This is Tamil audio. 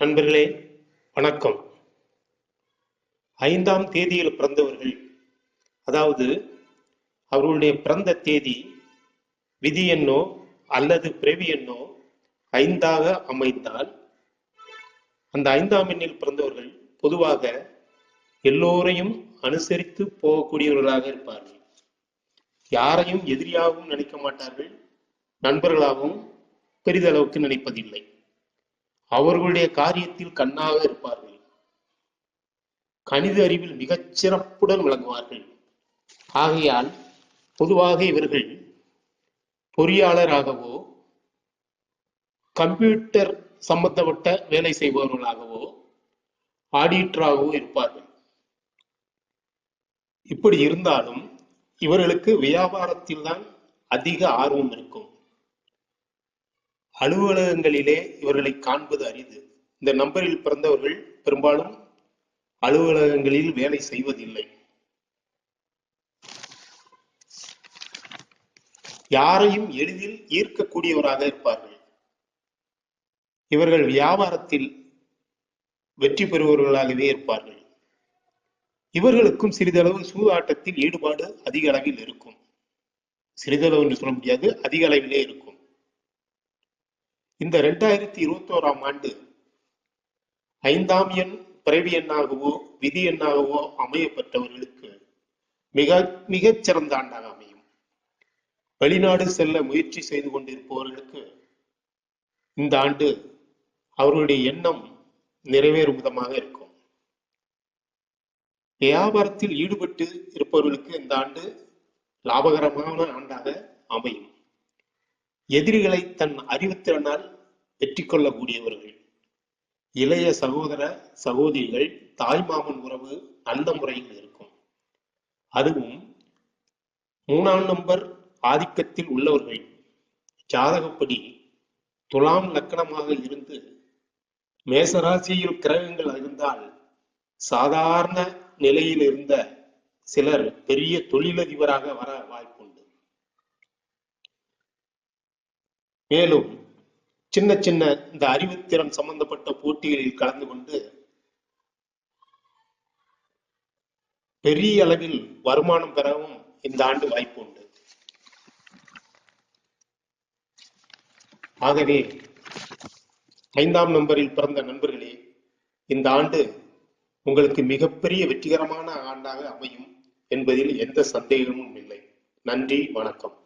நண்பர்களே வணக்கம். ஐந்தாம் தேதியில் பிறந்தவர்கள் அதாவது அவர்களுடைய பிறந்த தேதி விதி எண்ணோ அல்லது பிறவி எண்ணோ ஐந்தாக அமைந்தால் அந்த ஐந்தாம் எண்ணில் பிறந்தவர்கள் பொதுவாக எல்லோரையும் அனுசரித்து போகக்கூடியவர்களாக இருப்பார்கள். யாரையும் எதிரியாகவும் நினைக்க மாட்டார்கள் நண்பர்களாகவும் பெரிதளவுக்கு நினைப்பதில்லை. அவர்களுடைய காரியத்தில் கண்ணாக இருப்பார்கள். கணித அறிவில் மிகச் சிறப்புடன் விளங்குவார்கள். ஆகையால் பொதுவாக இவர்கள் பொறியாளராகவோ கம்ப்யூட்டர் சம்பந்தப்பட்ட வேலை செய்பவர்களாகவோ ஆடிட்டராகவோ இருப்பார்கள். இப்படி இருந்தாலும் இவர்களுக்கு வியாபாரத்தில் தான் அதிக ஆர்வம் இருக்கும். அலுவலகங்களிலே இவர்களை காண்பது அரிது. இந்த நம்பரில் பிறந்தவர்கள் பெரும்பாலும் அலுவலகங்களில் வேலை செய்வதில்லை. யாரையும் எளிதில் ஈர்க்கக்கூடியவராக இருப்பார்கள். இவர்கள் வியாபாரத்தில் வெற்றி பெறுபவர்களாகவே இருப்பார்கள். இவர்களுக்கும் சிறிதளவு சூதாட்டத்தில் ஈடுபாடு அதிக அளவில் இருக்கும். சிறிதளவு என்று சொல்ல முடியாது அதிக அளவிலே இருக்கும். இந்த ரெண்டாயிரத்தி இருபத்தி ஓராம் ஆண்டு ஐந்தாம் எண் பிறவி எண்ணாகவோ விதி எண்ணாகவோ அமையப்பட்டவர்களுக்கு மிக மிகச் சிறந்த ஆண்டாக அமையும். வெளிநாடு செல்ல முயற்சி செய்து கொண்டிருப்பவர்களுக்கு இந்த ஆண்டு அவர்களுடைய எண்ணம் நிறைவேறும் விதமாக இருக்கும். வியாபாரத்தில் ஈடுபட்டு இருப்பவர்களுக்கு இந்த ஆண்டு லாபகரமான ஆண்டாக அமையும். எதிரிகளை தன் அறிவுத்திறனால் வெற்றி கொள்ளக்கூடியவர்கள் இளைய சகோதர சகோதரிகள் தாய்மாமன் உறவு நல்ல முறையில் இருக்கும். அதுவும் மூணாம் நம்பர் ஆதிக்கத்தில் உள்ளவர்கள். ஜாதகப்படி துலாம் லக்கணமாக இருந்து மேசராசியில் கிரகங்கள் இருந்தால் சாதாரண நிலையில் இருந்த சிலர் பெரிய தொழிலதிபராக வர வாய்ப்பு மேலும் சின்ன சின்ன இந்த அறிவுத்திறன் சம்பந்தப்பட்ட போட்டிகளில் கலந்து கொண்டு பெரிய அளவில் வருமானம் பெறவும் இந்த ஆண்டு வாய்ப்பு உண்டு. ஆகவே ஐந்தாம் நம்பரில் பிறந்த நண்பர்களே இந்த ஆண்டு உங்களுக்கு மிகப்பெரிய வெற்றிகரமான ஆண்டாக அமையும் என்பதில் எந்த சந்தேகமும் இல்லை. நன்றி வணக்கம்.